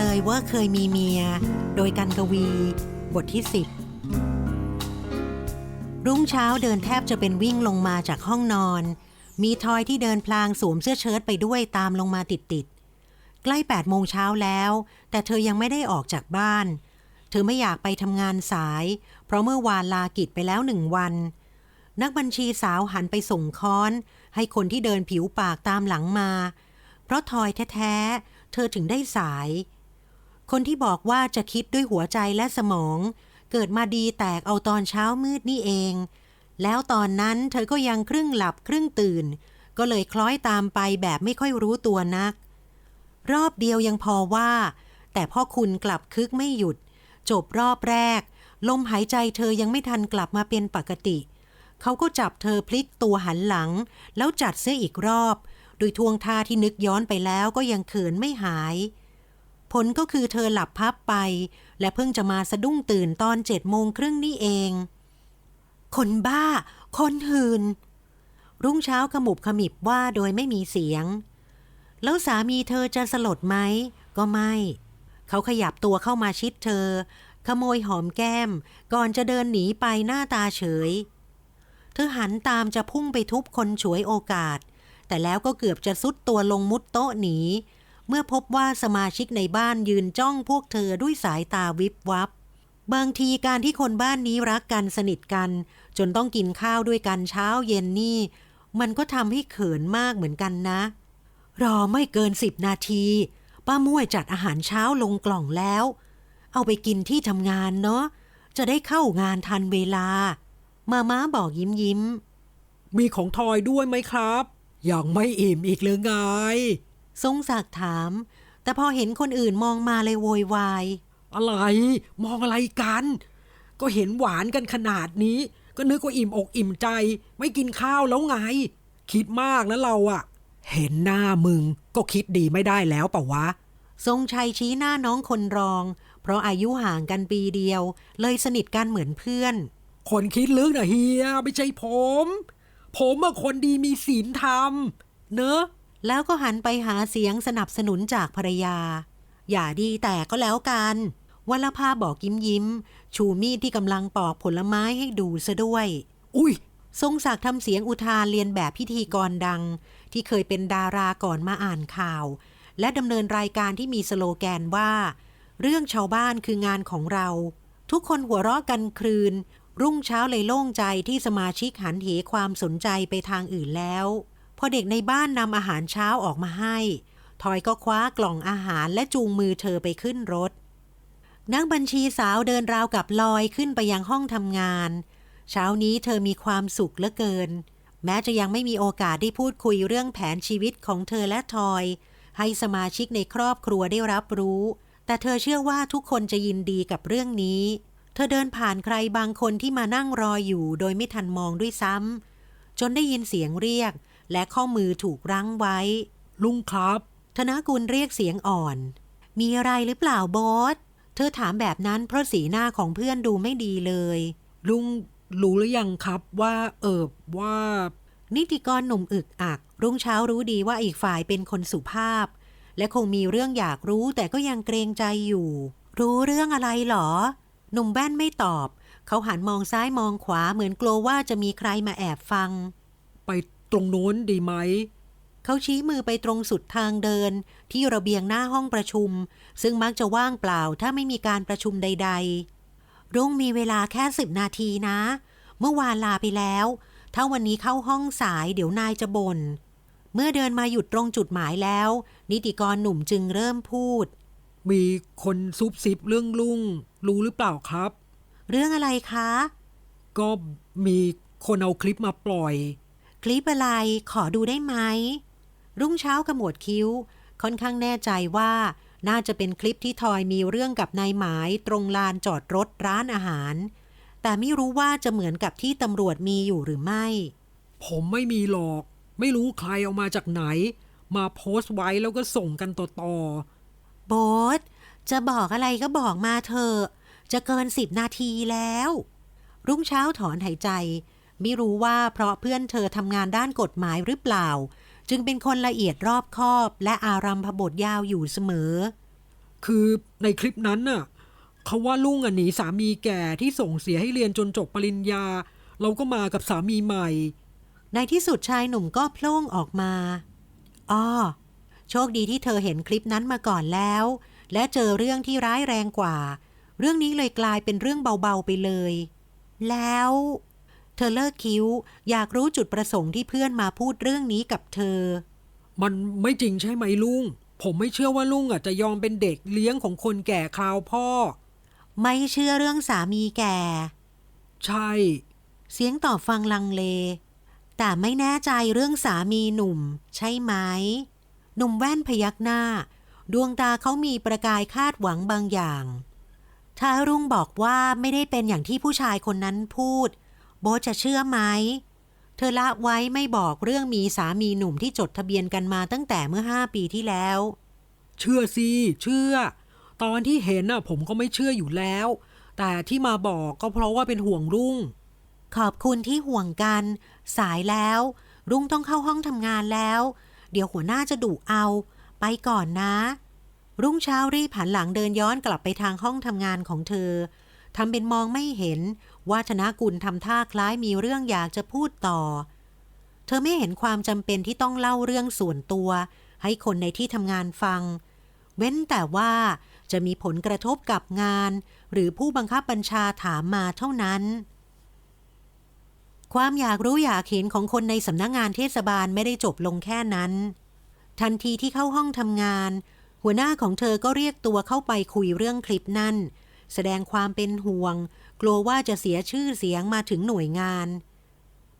เลยว่าเคยมีเมีย โดยกันกวี บทที่สิบรุ่งเช้าเดินแทบจะเป็นวิ่งลงมาจากห้องนอน มีทอยที่เดินพลางสวมเสื้อเชิ้ตไปด้วยตามลงมาติดๆ ใกล้8โมงเช้าแล้ว แต่เธอยังไม่ได้ออกจากบ้าน เธอไม่อยากไปทำงานสาย เพราะเมื่อวานลากิจไปแล้วหนึ่งวัน นักบัญชีสาวหันไปส่งค้อน ให้คนที่เดินผิวปากตามหลังมา เพราะทอยแท้ๆเธอถึงได้สาย คนที่บอกว่าจะคิดด้วยหัวใจและสมอง เกิดมาดีแตกเอาตอนเช้ามืดนี่เอง แล้วตอนนั้นเธอก็ยังครึ่งหลับครึ่งตื่น ก็เลยคล้อยตามไปแบบไม่ค่อยรู้ตัวนัก รอบเดียวยังพอว่า แต่พ่อคุณกลับคึกไม่หยุด จบรอบแรก ลมหายใจเธอยังไม่ทันกลับมาเป็นปกติ เขาก็จับเธอพลิกตัวหันหลัง แล้วจัดเสื้ออีกรอบ โดยทวงท่าที่นึกย้อนไปแล้วก็ยังเขินไม่หาย ผลก็คือเธอหลับพับไป และเพิ่งจะมาสะดุ้งตื่นตอนเจ็ดโมงครึ่งนี่เอง คนบ้า คนหืน รุ่งเช้าขมุบขมิบว่าโดยไม่มีเสียง แล้วสามีเธอจะสลดไหม ก็ไม่ เขาขยับตัวเข้ามาชิดเธอ ขโมยหอมแก้ม ก่อนจะเดินหนีไปหน้าตาเฉย เธอหันตามจะพุ่งไปทุบคนฉวยโอกาส แต่แล้วก็เกือบจะซุดตัวลงมุดโต๊ะหนี เมื่อพบว่าสมาชิกในบ้านยืนจ้องพวกเธอด้วยสายตาวิบวับบางทีการที่คนบ้านนี้รักกันสนิทกัน จนต้องกินข้าวด้วยกันเช้าเย็นนี่ มันก็ทำให้เขินมากเหมือนกันนะ รอไม่เกินสิบนาที ป้าม่วยจัดอาหารเช้าลงกล่องแล้ว เอาไปกินที่ทำงานเนาะจะได้เข้างานทันเวลา มาม้าบอกยิ้มยิ้ม มีของทอยด้วยไหมครับ ยังไม่อิ่มอีกหรือไง ทรงศักดิ์ถาม แต่พอเห็นคนอื่นมองมาเลยโวยวาย อะไร มองอะไรกัน ก็เห็นหวานกันขนาดนี้ ก็นึกว่าอิ่มอกอิ่มใจ ไม่กินข้าวแล้วไง คิดมากนะเราอะเห็นหน้ามึงก็คิดดีไม่ได้แล้วเปล่าวะ ทรงชัยชี้หน้าน้องคนรอง เพราะอายุห่างกันปีเดียว เลยสนิทกันเหมือนเพื่อน คนคิดลึกนะเฮีย ไม่ใช่ผม ผมอะคนดีมีศีลธรรม เนอะ แล้วก็หันไปหาเสียงสนับสนุนจากภรรยา อย่าดีแต่ก็แล้วกันวัลภาบอกยิ้มยิ้ม ชูมีดที่กำลังปอกผลไม้ให้ดูซะด้วย อุ้ย ทรงศักดิ์ทำเสียงอุทานเรียนแบบพิธีกรดัง ที่เคยเป็นดาราก่อนมาอ่านข่าว และดำเนินรายการที่มีสโลแกนว่า เรื่องชาวบ้านคืองานของเรา ทุกคนหัวเราะกันครืน รุ่งเช้าเลยโล่งใจที่สมาชิกหันเหความสนใจไปทางอื่นแล้ว พอเด็กในบ้านนำอาหารเช้าออกมาให้ ทอยก็คว้ากล่องอาหารและจูงมือเธอไปขึ้นรถนักบัญชีสาวเดินราวกับลอยขึ้นไปยังห้องทำงาน เช้านี้เธอมีความสุขเหลือเกิน แม้จะยังไม่มีโอกาสได้พูดคุยเรื่องแผนชีวิตของเธอและทอย ให้สมาชิกในครอบครัวได้รับรู้ แต่เธอเชื่อว่าทุกคนจะยินดีกับเรื่องนี้ เธอเดินผ่านใครบางคนที่มานั่งรออยู่โดยไม่ทันมองด้วยซ้ำจนได้ยินเสียงเรียก และข้อมือถูกรั้งไว้ ลุงครับ ธนกุลเรียกเสียงอ่อน มีอะไรหรือเปล่าบอส เธอถามแบบนั้นเพราะสีหน้าของเพื่อนดูไม่ดีเลย ลุงรู้หรือยังครับว่าเออว่า นิติกรหนุ่มอึกอัก รุ่งเช้ารู้ดีว่าอีกฝ่ายเป็นคนสุภาพ และคงมีเรื่องอยากรู้แต่ก็ยังเกรงใจอยู่ รู้เรื่องอะไรหรอ หนุ่มแว่นไม่ตอบ เขาหันมองซ้ายมองขวาเหมือนกลัวว่าจะมีใครมาแอบฟังไป ตรงโน้นดีไหม เขาชี้มือไปตรงสุดทางเดินที่ระเบียงหน้าห้องประชุม ซึ่งมักจะว่างเปล่าถ้าไม่มีการประชุมใด ๆ รุ่งมีเวลาแค่สิบนาทีนะ เมื่อวานลาไปแล้ว ถ้าวันนี้เข้าห้องสายเดี๋ยวนายจะบน่น เมื่อเดินมาหยุดตรงจุดหมายแล้ว นิติกรหนุ่มจึงเริ่มพูด มีคนซุบซิบเรื่องลุงรู้หรือเปล่าครับ เรื่องอะไรคะ ก็มีคนเอาคลิปมาปล่อย คลิปอะไรขอดูได้ไหม รุ่งเช้าขมวดคิ้ว ค่อนข้างแน่ใจว่า น่าจะเป็นคลิปที่ทอยมีเรื่องกับนายหมายตรงลานจอดรถร้านอาหาร แต่ไม่รู้ว่าจะเหมือนกับที่ตำรวจมีอยู่หรือไม่ ผมไม่มีหรอก ไม่รู้ใครเอามาจากไหน มาโพสต์ไว้แล้วก็ส่งกันต่อโบทจะบอกอะไรก็บอกมาเถอะจะเกินสิบนาทีแล้ว รุ่งเช้าถอนหายใจ ไม่รู้ว่าเพราะเพื่อนเธอทำงานด้านกฎหมายหรือเปล่า จึงเป็นคนละเอียดรอบคอบและอารัมพบทยาวอยู่เสมอๆคือในคลิปนั้นน่ะเขาว่าลุงอะหนีสามีแก่ที่ส่งเสียให้เรียนจนจบปริญญา เราก็มากับสามีใหม่ ในที่สุดชายหนุ่มก็โพล่งออกมาอ้อโชคดีที่เธอเห็นคลิปนั้นมาก่อนแล้ว และเจอเรื่องที่ร้ายแรงกว่า เรื่องนี้เลยกลายเป็นเรื่องเบาๆไปเลย แล้วเธอเลิกคิ้ว อยากรู้จุดประสงค์ที่เพื่อนมาพูดเรื่องนี้กับเธอ มันไม่จริงใช่ไหมลุง ผมไม่เชื่อว่าลุงอะจะยอมเป็นเด็กเลี้ยงของคนแก่คราวพ่อ ไม่เชื่อเรื่องสามีแก่ ใช่ เสียงตอบฟังลังเล แต่ไม่แน่ใจเรื่องสามีหนุ่ม ใช่ไหม หนุ่มแว่นพยักหน้า ดวงตาเขามีประกายคาดหวังบางอย่างถ้ารุ่งบอกว่าไม่ได้เป็นอย่างที่ผู้ชายคนนั้นพูด โบทจะเชื่อไหม เธอละไว้ไม่บอกเรื่องมีสามีหนุ่มที่จดทะเบียนกันมาตั้งแต่เมื่อห้าปีที่แล้ว เชื่อสิ เชื่อ ตอนที่เห็นน่ะผมก็ไม่เชื่ออยู่แล้ว แต่ที่มาบอกก็เพราะว่าเป็นห่วงรุ่ง ขอบคุณที่ห่วงกัน สายแล้ว รุ่งต้องเข้าห้องทำงานแล้ว เดี๋ยวหัวหน้าจะดุเอา ไปก่อนนะ รุ่งเช้ารีบหันหลังเดินย้อนกลับไปทางห้องทำงานของเธอ ทำเป็นมองไม่เห็นว่าธนกุลทำท่าคล้ายมีเรื่องอยากจะพูดต่อ เธอไม่เห็นความจำเป็นที่ต้องเล่าเรื่องส่วนตัว ให้คนในที่ทำงานฟัง เว้นแต่ว่าจะมีผลกระทบกับงาน หรือผู้บังคับบัญชาถามมาเท่านั้น ความอยากรู้อยากเห็นของคนในสำนักงงานเทศบาลไม่ได้จบลงแค่นั้น ทันทีที่เข้าห้องทำงาน หัวหน้าของเธอก็เรียกตัวเข้าไปคุยเรื่องคลิปนั่น แสดงความเป็นห่วง กลัวว่าจะเสียชื่อเสียงมาถึงหน่วยงาน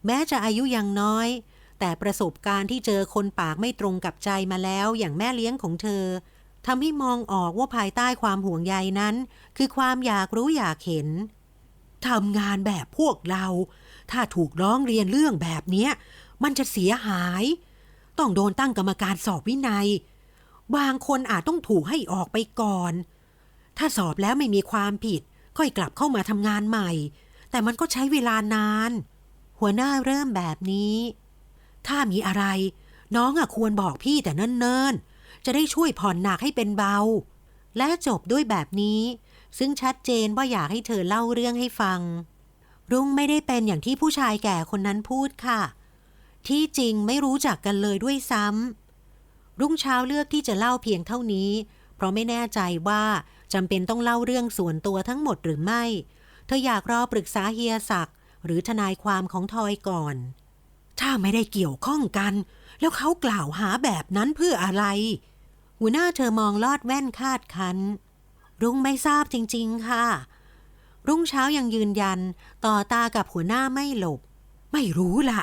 แม้จะอายุยังน้อย แต่ประสบการณ์ที่เจอคนปากไม่ตรงกับใจมาแล้วอย่างแม่เลี้ยงของเธอทำให้มองออกว่าภายใต้ความห่วงใยนั้น คือความอยากรู้อยากเห็นทำงานแบบพวกเรา ถ้าถูกร้องเรียนเรื่องแบบนี้มันจะเสียหาย ต้องโดนตั้งกรรมการสอบวินัย บางคนอาจต้องถูกให้ออกไปก่อน ถ้าสอบแล้วไม่มีความผิดค่อยกลับเข้ามาทำงานใหม่ แต่มันก็ใช้เวลานาน หัวหน้าเริ่มแบบนี้ ถ้ามีอะไร น้องอะควรบอกพี่แต่เนิ่นๆ จะได้ช่วยผ่อนหนักให้เป็นเบา และจบด้วยแบบนี้ ซึ่งชัดเจนว่าอยากให้เธอเล่าเรื่องให้ฟัง รุ่งไม่ได้เป็นอย่างที่ผู้ชายแก่คนนั้นพูดค่ะ ที่จริงไม่รู้จักกันเลยด้วยซ้ำรุ่งเช้าเลือกที่จะเล่าเพียงเท่านี้ เพราะไม่แน่ใจว่าจำเป็นต้องเล่าเรื่องส่วนตัวทั้งหมดหรือไม่ เธออยากรอปรึกษาเฮียศักดิ์หรือทนายความของทอยก่อน ถ้าไม่ได้เกี่ยวข้องกัน แล้วเขากล่าวหาแบบนั้นเพื่ออะไร หัวหน้าเธอมองลอดแว่นคาดคัน รุ่งไม่ทราบจริง ๆ ค่ะ รุ่งเช้ายังยืนยัน ต่อตากับหัวหน้าไม่หลบ ไม่รู้ละ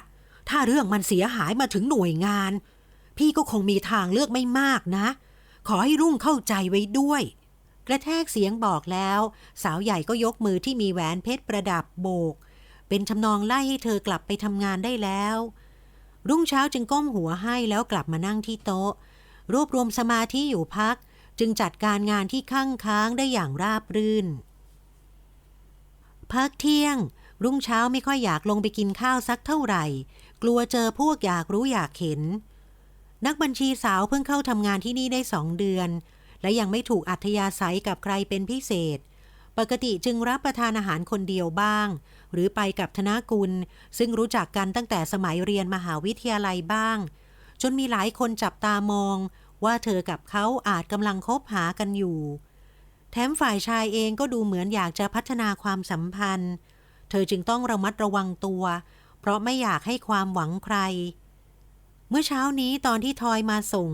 ถ้าเรื่องมันเสียหายมาถึงหน่วยงาน พี่ก็คงมีทางเลือกไม่มากนะ ขอให้รุ่งเข้าใจไว้ด้วย กระแทกเสียงบอกแล้ว สาวใหญ่ก็ยกมือที่มีแหวนเพชรประดับโบก เป็นทำนองไล่ให้เธอกลับไปทำงานได้แล้ว รุ่งเช้าจึงก้มหัวให้แล้วกลับมานั่งที่โต๊ะ รวบรวมสมาธิอยู่พัก จึงจัดการงานที่ข้างค้างได้อย่างราบรื่น พักเที่ยง รุ่งเช้าไม่ค่อยอยากลงไปกินข้าวสักเท่าไหร่ กลัวเจอพวกอยากรู้อยากเห็น นักบัญชีสาวเพิ่งเข้าทำงานที่นี่ได้สองเดือน และยังไม่ถูกอัธยาศัยกับใครเป็นพิเศษ ปกติจึงรับประทานอาหารคนเดียวบ้าง หรือไปกับธนากุล ซึ่งรู้จักกันตั้งแต่สมัยเรียนมหาวิทยาลัยบ้าง จนมีหลายคนจับตามอง ว่าเธอกับเขาอาจกำลังคบหากันอยู่ แถมฝ่ายชายเองก็ดูเหมือนอยากจะพัฒนาความสัมพันธ์ เธอจึงต้องระมัดระวังตัว เพราะไม่อยากให้ความหวังใคร เมื่อเช้านี้ตอนที่ทอยมาส่ง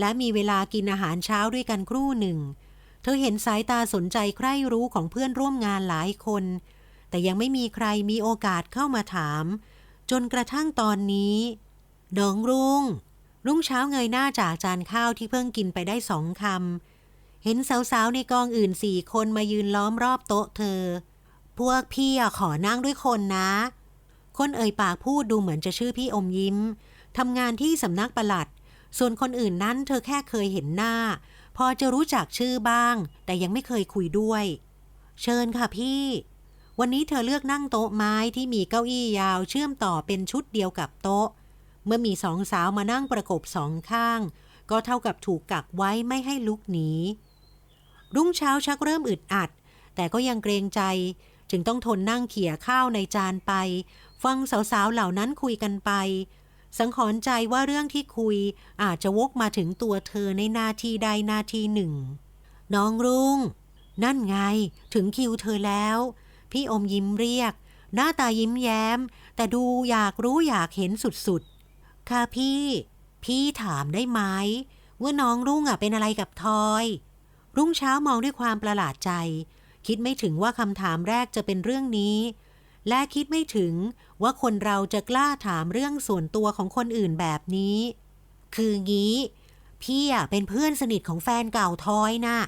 และมีเวลากินอาหารเช้าด้วยกันครู่หนึ่ง เธอเห็นสายตาสนใจใคร่รู้ของเพื่อนร่วมงานหลายคน แต่ยังไม่มีใครมีโอกาสเข้ามาถาม จนกระทั่งตอนนี้น้องรุ่งรุ่งเช้าเงยหน้าจากจานข้าวที่เพิ่งกินไปได้สองคำ เห็นสาวๆในกองอื่นสี่คนมายืนล้อมรอบโต๊ะเธอ พวกพี่อขอนั่งด้วยคนนะ คนเอ่ยปากพูดดูเหมือนจะชื่อพี่อมยิ้ม ทำงานที่สำนักประหลัด ส่วนคนอื่นนั้นเธอแค่เคยเห็นหน้า พอจะรู้จักชื่อบ้าง แต่ยังไม่เคยคุยด้วย เชิญค่ะพี่ วันนี้เธอเลือกนั่งโต๊ะไม้ที่มีเก้าอี้ยาวเชื่อมต่อเป็นชุดเดียวกับโต๊ะ เมื่อมีสองสาวมานั่งประกบสองข้าง ก็เท่ากับถูกกักไว้ไม่ให้ลุกหนี รุ่งเช้าชักเริ่มอึดอัด แต่ก็ยังเกรงใจจึงต้องทนนั่งเขี่ยข้าวในจานไป ฟังสาวๆเหล่านั้นคุยกันไป สังขรณ์ใจว่าเรื่องที่คุยอาจจะวกมาถึงตัวเธอในนาทีใดนาทีหนึ่ง น้องรุ่ง นั่นไงถึงคิวเธอแล้ว พี่อมยิ้มเรียก หน้าตายิ้มแย้ม แต่ดูอยากรู้อยากเห็นสุดๆ ค่ะพี่ พี่ถามได้ไหมว่าน้องรุ่งอะเป็นอะไรกับทอย รุ่งเช้ามองด้วยความประหลาดใจ คิดไม่ถึงว่าคำถามแรกจะเป็นเรื่องนี้ และคิดไม่ถึง ว่าคนเราจะกล้าถามเรื่องส่วนตัวของคนอื่นแบบนี้ คืองี้ พี่อะเป็นเพื่อนสนิทของแฟนเก่าทอยน่ะ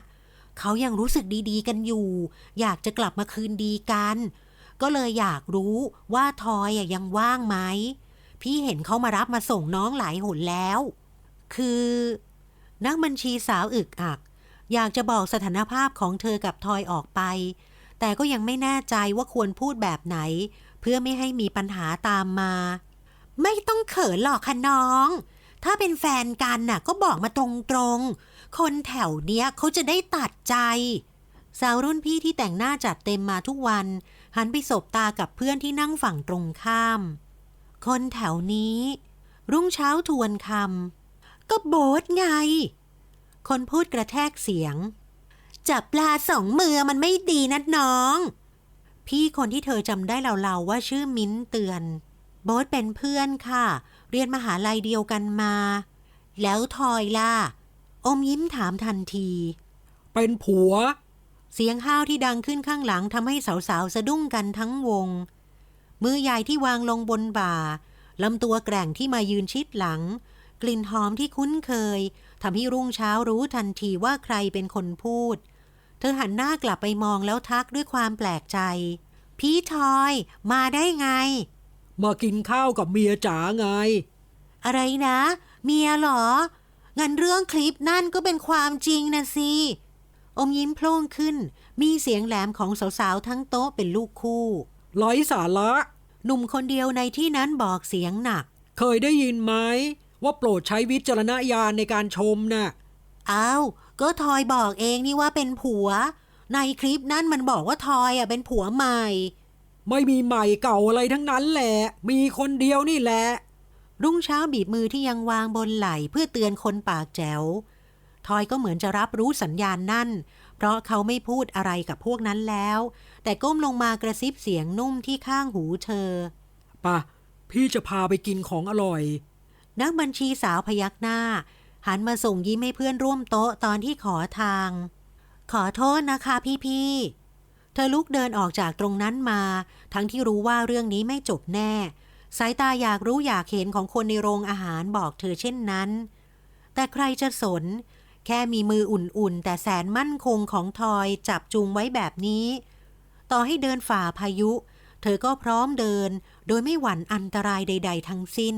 เขายังรู้สึกดีๆ กันอยู่ อยากจะกลับมาคืนดีกัน ก็เลยอยากรู้ว่าทอยอะยังว่างไหม พี่เห็นเขามารับมาส่งน้องหลายหนแล้ว คือ นักบัญชีสาวอึกอัก อยากจะบอกสถานภาพของเธอกับทอยออกไป แต่ก็ยังไม่แน่ใจว่าควรพูดแบบไหน เพื่อไม่ให้มีปัญหาตามมา ไม่ต้องเขินหรอกค่ะน้อง ถ้าเป็นแฟนกันน่ะ ก็บอกมาตรงๆ คนแถวเนี้ยเขาจะได้ตัดใจสาวรุ่นพี่ที่แต่งหน้าจัดเต็มมาทุกวัน หันไปสบตากับเพื่อนที่นั่งฝั่งตรงข้าม คนแถวนี้ รุ่งเช้าทวนคำก็โบสไง คนพูดกระแทกเสียง จับปลาสองมือมันไม่ดีนะน้อง พี่คนที่เธอจำได้เล่าๆว่าชื่อมิ้นเตือน โบสเป็นเพื่อนค่ะ เรียนมหาลัยเดียวกันมา แล้วทอยล่ะ อมยิ้มถามทันที เป็นผัว เสียงห้าวที่ดังขึ้นข้างหลังทำให้สาวๆ สะดุ้งกันทั้งวง มือใหญ่ที่วางลงบนบ่าลำตัวแกร่งที่มายืนชิดหลัง กลิ่นหอมที่คุ้นเคยทำให้รุ่งเช้ารู้ทันทีว่าใครเป็นคนพูดเธอหันหน้ากลับไปมองแล้วทักด้วยความแปลกใจ พี่ทอยมาได้ไง มากินข้าวกับเมียจ๋าไง อะไรนะ เมียเหรอ งั้นเรื่องคลิปนั่นก็เป็นความจริงนะสิ อมยิ้มโพล่งขึ้น มีเสียงแหลมของสาวๆทั้งโต๊ะเป็นลูกคู่ไร้สาระ หนุ่มคนเดียวในที่นั้นบอกเสียงหนัก เคยได้ยินไหมว่าโปรดใช้วิจารณญาณในการชมน่ะอ้าว ก็ทอยบอกเองนี่ว่าเป็นผัว ในคลิปนั่นมันบอกว่าทอยอะเป็นผัวใหม่ ไม่มีใหม่เก่าอะไรทั้งนั้นแหละ มีคนเดียวนี่แหละ รุ่งเช้าบีบมือที่ยังวางบนไหล่เพื่อเตือนคนปากแจ๋ว ทอยก็เหมือนจะรับรู้สัญญาณนั่น เพราะเขาไม่พูดอะไรกับพวกนั้นแล้ว แต่ก้มลงมากระซิบเสียงนุ่มที่ข้างหูเธอปะพี่จะพาไปกินของอร่อย นักบัญชีสาวพยักหน้า หันมาส่งยิ้มให้เพื่อนร่วมโต๊ะตอนที่ขอทาง ขอโทษนะคะพี่ๆ เธอลุกเดินออกจากตรงนั้นมา ทั้งที่รู้ว่าเรื่องนี้ไม่จบแน่ สายตาอยากรู้อยากเห็นของคนในโรงอาหารบอกเธอเช่นนั้น แต่ใครจะสน แค่มีมืออุ่นๆ แต่แสนมั่นคงของทอยจับจูงไว้แบบนี้ ต่อให้เดินฝ่าพายุ เธอก็พร้อมเดิน โดยไม่หวั่นอันตรายใด ๆ ทั้งสิ้น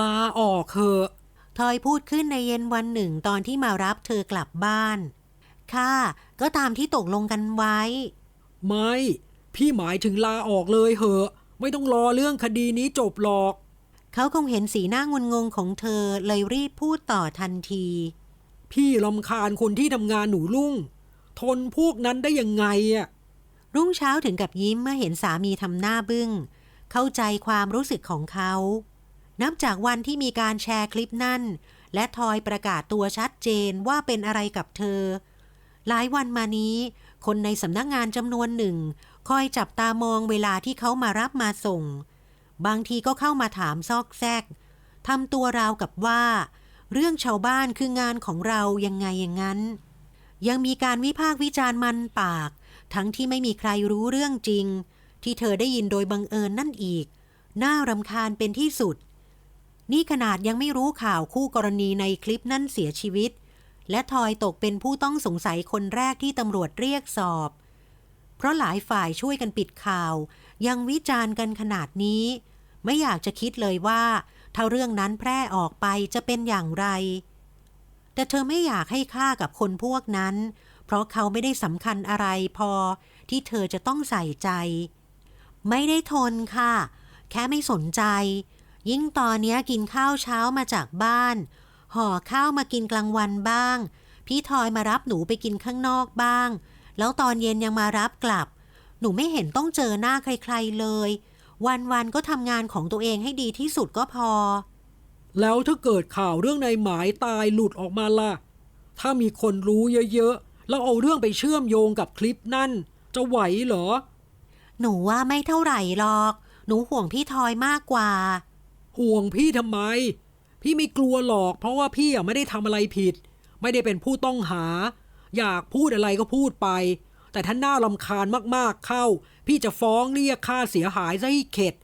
ลาออกเถอะทอยพูดขึ้นในเย็นวันหนึ่งตอนที่มารับเธอกลับบ้าน ค่ะ ก็ตามที่ตกลงกันไว้ ไม่ พี่หมายถึงลาออกเลยเหอะ ไม่ต้องรอเรื่องคดีนี้จบหรอก เขาคงเห็นสีหน้างุนงงของเธอเลยรีบพูดต่อทันที พี่ลำคาญคนที่ทำงานหนูลุ่ง ทนพวกนั้นได้ยังไงอะรุ่งเช้าถึงกับยิ้มเมื่อเห็นสามีทำหน้าบึง้ง เข้าใจความรู้สึกของเขา นับจากวันที่มีการแชร์คลิปนั่น และทอยประกาศตัวชัดเจนว่าเป็นอะไรกับเธอ หลายวันมานี้ คนในสำนักงานจำนวนหนึ่ง คอยจับตามองเวลาที่เขามารับมาส่ง บางทีก็เข้ามาถามซอกแซกทำตัวราวกับว่า เรื่องชาวบ้านคืองานของเรายังไงอย่างนั้น ยังมีการวิพากษ์วิจารณ์มันปาก ทั้งที่ไม่มีใครรู้เรื่องจริง ที่เธอได้ยินโดยบังเอิญนั่นอีก น่ารำคาญเป็นที่สุด นี่ขนาดยังไม่รู้ข่าวคู่กรณีในคลิปนั่นเสียชีวิต และทอยตกเป็นผู้ต้องสงสัยคนแรกที่ตำรวจเรียกสอบ เพราะหลายฝ่ายช่วยกันปิดข่าว ยังวิจารณ์กันขนาดนี้ ไม่อยากจะคิดเลยว่า ถ้าเรื่องนั้นแพร่ออกไปจะเป็นอย่างไร แต่เธอไม่อยากให้ค่ากับคนพวกนั้น เพราะเขาไม่ได้สำคัญอะไรพอที่เธอจะต้องใส่ใจ ไม่ได้ทนค่ะ แค่ไม่สนใจ ยิ่งตอนเนี้ยกินข้าวเช้ามาจากบ้าน ห่อข้าวมากินกลางวันบ้าง พี่ทอยมารับหนูไปกินข้างนอกบ้าง แล้วตอนเย็นยังมารับกลับ หนูไม่เห็นต้องเจอหน้าใครๆเลย วันๆก็ทำงานของตัวเองให้ดีที่สุดก็พอ แล้วถ้าเกิดข่าวเรื่องนายหมายตายหลุดออกมาล่ะ ถ้ามีคนรู้เยอะๆ แล้วเอาเรื่องไปเชื่อมโยงกับคลิปนั่น จะไหวเหรอ หนูว่าไม่เท่าไหร่หรอก หนูห่วงพี่ทอยมากกว่า ห่วงพี่ทำไม พี่ไม่กลัวหรอก เพราะว่าพี่อะไม่ได้ทำอะไรผิด ไม่ได้เป็นผู้ต้องหา อยากพูดอะไรก็พูดไป แต่ถ้าหน้าลำคาญมากๆเข้า พี่จะฟ้องเรียกค่าเสียหายซะให้เข็ด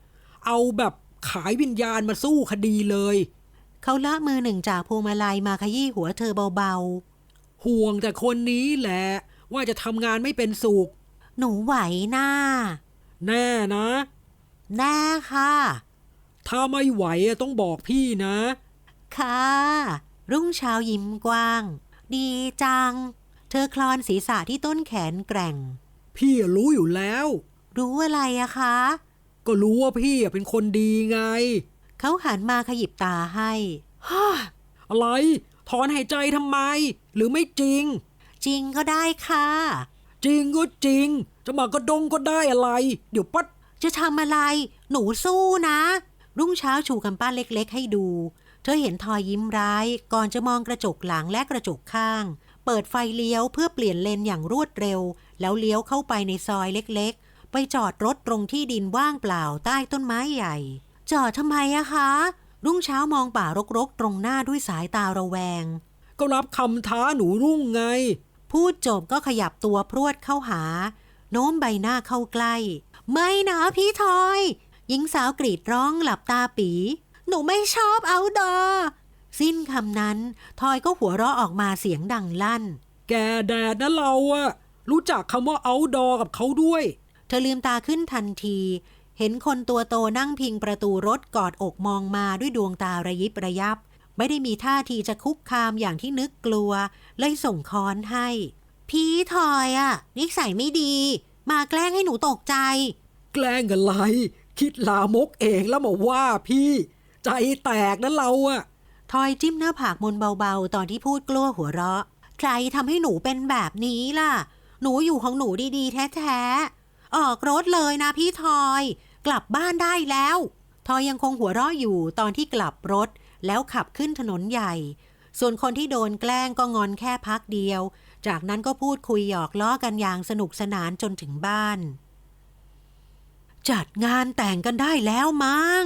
เอาแบบขายวิญญาณมาสู้คดีเลย เขาละมือหนึ่งจากพวงมาลัยมาขยี้หัวเธอเบาห่วงแต่คนนี้แหละ ว่าจะทำงานไม่เป็นสุขๆหนูไหวหน้า แน่นะ แน่ค่ะ ถ้าไม่ไหวอะต้องบอกพี่นะ ค่ะ รุ่งเช้ายิ้มกว้าง ดีจัง เธอคลอนศีรษะที่ต้นแขนแกร่ง พี่อะรู้อยู่แล้ว รู้อะไรอะคะ ก็รู้ว่าพี่อะเป็นคนดีไง เขาหันมาขยิบตาให้อะไร ถอนหายใจทำไม หรือไม่จริง จริงก็ได้ค่ะ จริงก็จริง จะมากระดงก็ได้อะไร เดี๋ยวปัดจะทำอะไร หนูสู้นะ รุ่งเช้าชูกำปั้นเล็กๆ ให้ดู เธอเห็นทอยยิ้มร้าย ก่อนจะมองกระจกหลังและกระจกข้าง เปิดไฟเลี้ยวเพื่อเปลี่ยนเลนอย่างรวดเร็ว แล้วเลี้ยวเข้าไปในซอยเล็กๆ ไปจอดรถตรงที่ดินว่างเปล่าใต้ต้นไม้ใหญ่ จอดทำไมอะคะ รุ่งเช้ามองป่ารกๆ ตรงหน้าด้วยสายตาระแวง ก็รับคำท้าหนูรุ่งไง พูดจบก็ขยับตัวพรวดเข้าหา โน้มใบหน้าเข้าใกล้ ไม่นะพี่ทอย หญิงสาวกรีดร้องหลับตาปี หนูไม่ชอบเอาดอ สิ้นคำนั้น ทอยก็หัวเราะออกมาเสียงดังลั่น แกแดดนะเราอะรู้จักคำว่า outdoor กับเขาด้วย เธอลืมตาขึ้นทันที เห็นคนตัวโตนั่งพิงประตูรถกอดอกมองมาด้วยดวงตาระยิบระยับ ไม่ได้มีท่าทีจะคุกคามอย่างที่นึกกลัว เลยส่งค้อนให้ พี่ทอยอะนิสัยไม่ดี มาแกล้งให้หนูตกใจ แกล้งอะไร คิดลามกเองแล้วมาว่าพี่ ใจแตกนะเราอะทอยจิ้มหน้าผากมนเบาๆ ตอนที่พูดกลัวหัวเราะ ใครทำให้หนูเป็นแบบนี้ล่ะ หนูอยู่ของหนูดีๆ แท้ๆ ออกรถเลยนะพี่ทอย กลับบ้านได้แล้ว ทอยยังคงหัวเราะอยู่ตอนที่กลับรถ แล้วขับขึ้นถนนใหญ่ ส่วนคนที่โดนแกล้งก็งอนแค่พักเดียว จากนั้นก็พูดคุยหยอกล้อกันอย่างสนุกสนานจนถึงบ้าน จัดงานแต่งกันได้แล้วมั้ง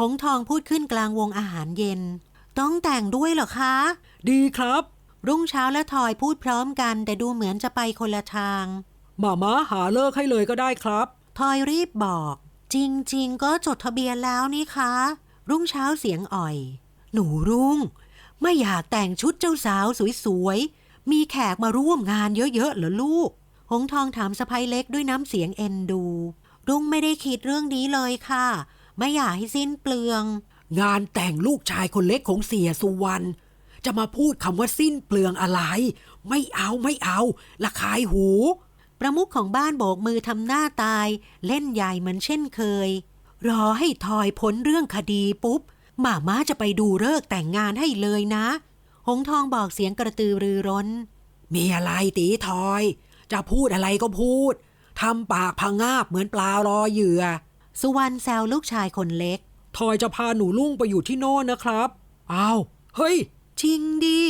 หงทองพูดขึ้นกลางวงอาหารเย็น ต้องแต่งด้วยเหรอคะ ดีครับ รุ่งเช้าและทอยพูดพร้อมกัน แต่ดูเหมือนจะไปคนละทางหมาม้าหาเลิกให้เลยก็ได้ครับ ทอยรีบบอก จริง ๆ ก็จดทะเบียนแล้วนี่คะ รุ่งเช้าเสียงอ่อย หนูรุ่ง ไม่อยากแต่งชุดเจ้าสาวสวยๆ มีแขกมาร่วมงานเยอะๆเหรอลูก หงทองถามสะพ้ยเล็กด้วยน้ำเสียงเอ็นดู รุ่งไม่ได้คิดเรื่องนี้เลยค่ะ ไม่อยากให้สิ้นเปลือง งานแต่งลูกชายคนเล็กของเสียสุวรรณจะมาพูดคำว่าสิ้นเปลืองอะไร ไม่เอาไม่เอาละคายหู ประมุขของบ้านโบกมือทำหน้าตาย เล่นใหญ่เหมือนเช่นเคย รอให้ทอยพ้นเรื่องคดีปุ๊บหม่าม้าจะไปดูเลิกษ์แต่งงานให้เลยนะ หงทองบอกเสียงกระตือรือร้น มีอะไรตีทอย จะพูดอะไรก็พูด ทำปากพังงาบเหมือนปลารอเหยื่อ สุวรรณแซวลูกชายคนเล็ก ทอยจะพาหนูลุงไปอยู่ที่โน่นนะครับอ้าวเฮ้ย จริงดิ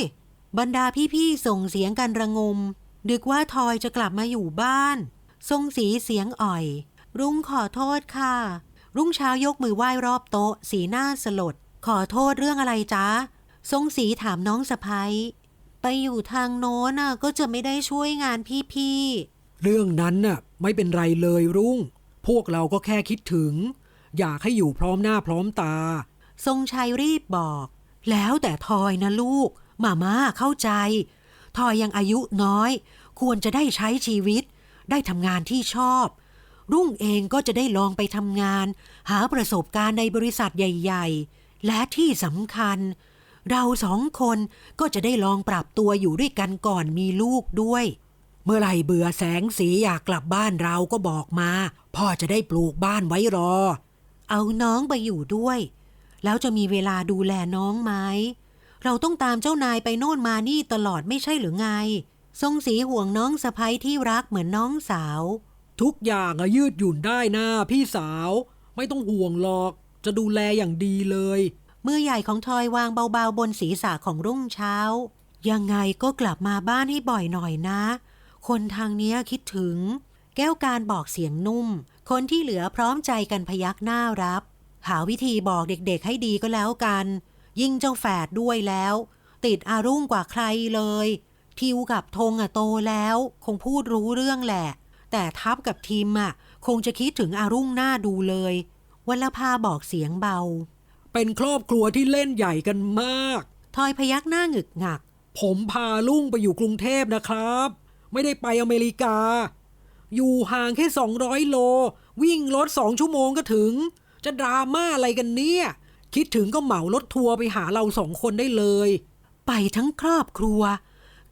บรรดาพี่ๆส่งเสียงกันระงม ดึกว่าทอยจะกลับมาอยู่บ้าน ทรงสีเสียงอ่อย รุ่งขอโทษค่ะ รุ่งเช้ายกมือไหว้รอบโต๊ะ สีหน้าสลด ขอโทษเรื่องอะไรจ๊ะ ทรงสีถามน้องสะพ้ยไปอยู่ทางโน้นน่ะก็จะไม่ได้ช่วยงานพี่ๆ เรื่องนั้นน่ะไม่เป็นไรเลยรุ่ง พวกเราก็แค่คิดถึง อยากให้อยู่พร้อมหน้าพร้อมตา ทรงชัยรีบบอก แล้วแต่ทอยนะลูก มาม่าเข้าใจ ทอยยังอายุน้อย ควรจะได้ใช้ชีวิต ได้ทำงานที่ชอบ รุ่งเองก็จะได้ลองไปทำงาน หาประสบการณ์ในบริษัทใหญ่ ๆ และที่สำคัญ เราสองคนก็จะได้ลองปรับตัวอยู่ด้วยกันก่อนมีลูกด้วย เมื่อไหร่เบื่อแสงสีอยากกลับบ้านเราก็บอกมา พ่อจะได้ปลูกบ้านไว้รอ เอาน้องไปอยู่ด้วย แล้วจะมีเวลาดูแลน้องไหม เราต้องตามเจ้านายไปโน่นมานี่ตลอดไม่ใช่หรือไง ทรงสีห่วงน้องสะพ้ยที่รักเหมือนน้องสาว ทุกอย่างอะยืดหยุ่นได้นะพี่สาว ไม่ต้องห่วงหรอก จะดูแลอย่างดีเลย มือใหญ่ของทอยวางเบาๆบนศีรษะของรุ่งเช้า ยังไงก็กลับมาบ้านให้บ่อยหน่อยนะ คนทางเนี้ยคิดถึง แก้วการบอกเสียงนุ่ม คนที่เหลือพร้อมใจกันพยักหน้ารับ หาวิธีบอกเด็กๆให้ดีก็แล้วกัน ยิ่งเจ้าแฝดด้วยแล้ว ติดอารุ่งกว่าใครเลย ทิวกับธงอะโตแล้ว คงพูดรู้เรื่องแหละ แต่ทับกับทีมอะคงจะคิดถึงอารุ่งหน้าดูเลยวัลภาบอกเสียงเบา เป็นครอบครัวที่เล่นใหญ่กันมาก ทอยพยักหน้าหงึกหงัก ผมพาลุงไปอยู่กรุงเทพนะครับ ไม่ได้ไปอเมริกา อยู่ห่างแค่ 200 โล วิ่งรถสองชั่วโมงก็ถึง จะดราม่าอะไรกันเนี่ย คิดถึงก็เหมารถทัวร์ไปหาเราสองคนได้เลย ไปทั้งครอบครัว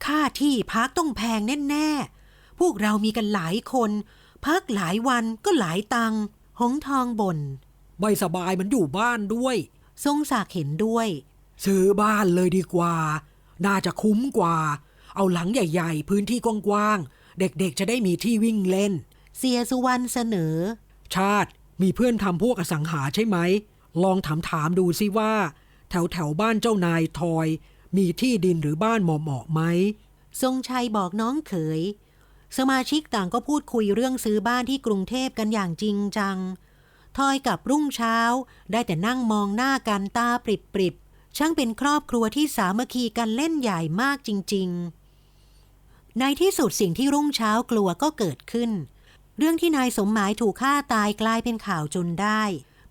ค่าที่พักต้องแพงแน่ๆ พวกเรามีกันหลายคน พักหลายวันก็หลายตังค์หงทองบน่นไม่สบายมันอยู่บ้านด้วย ทรงศักดิ์เห็นด้วย ซื้อบ้านเลยดีกว่า น่าจะคุ้มกว่า เอาหลังใหญ่ๆ พื้นที่กว้างๆ เด็กๆ จะได้มีที่วิ่งเล่น เสียสุวรรณเสนอ ชาติมีเพื่อนทำพวกอสังหาใช่ไหม ลองถามถามๆดูสิว่า แถวแถวๆบ้านเจ้านายทอย มีที่ดินหรือบ้านเหมาะๆไหม ทรงชัยบอกน้องเขย สมาชิกต่างก็พูดคุยเรื่องซื้อบ้านที่กรุงเทพกันอย่างจริงจัง ทอยกับรุ่งเช้าได้แต่นั่งมองหน้ากันตาปริบปริบๆช่างเป็นครอบครัวที่สามัคคีกันเล่นใหญ่มากจริง ๆ ในที่สุดสิ่งที่รุ่งเช้ากลัวก็เกิดขึ้น เรื่องที่นายสมหมายถูกฆ่าตายกลายเป็นข่าวจนได้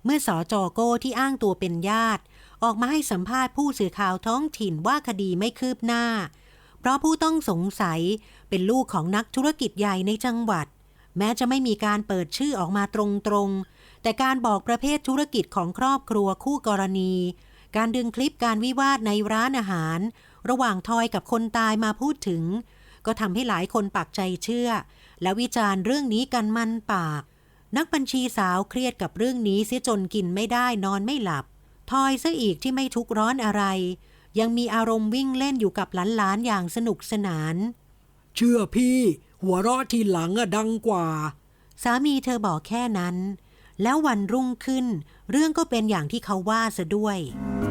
เมื่อสอจอโก้ที่อ้างตัวเป็นญาติ ออกมาให้สัมภาษณ์ผู้สื่อข่าวท้องถิ่นว่าคดีไม่คืบหน้า เพราะผู้ต้องสงสัยเป็นลูกของนักธุรกิจใหญ่ในจังหวัด แม้จะไม่มีการเปิดชื่อออกมาตรงๆ แต่การบอกประเภทธุรกิจของครอบครัวคู่กรณี การดึงคลิปการวิวาทในร้านอาหาร ระหว่างทอยกับคนตายมาพูดถึง ก็ทำให้หลายคนปักใจเชื่อ และวิจารณ์เรื่องนี้กันมันปาก นักบัญชีสาวเครียดกับเรื่องนี้เสียจนกินไม่ได้นอนไม่หลับ ทอยซะอีกที่ไม่ทุกข์ร้อนอะไร ยังมีอารมณ์วิ่งเล่นอยู่กับหลานๆอย่างสนุกสนาน เชื่อพี่ หัวเราะทีหลังอะดังกว่า สามีเธอบอกแค่นั้น แล้ววันรุ่งขึ้น เรื่องก็เป็นอย่างที่เขาว่าซะด้วยเ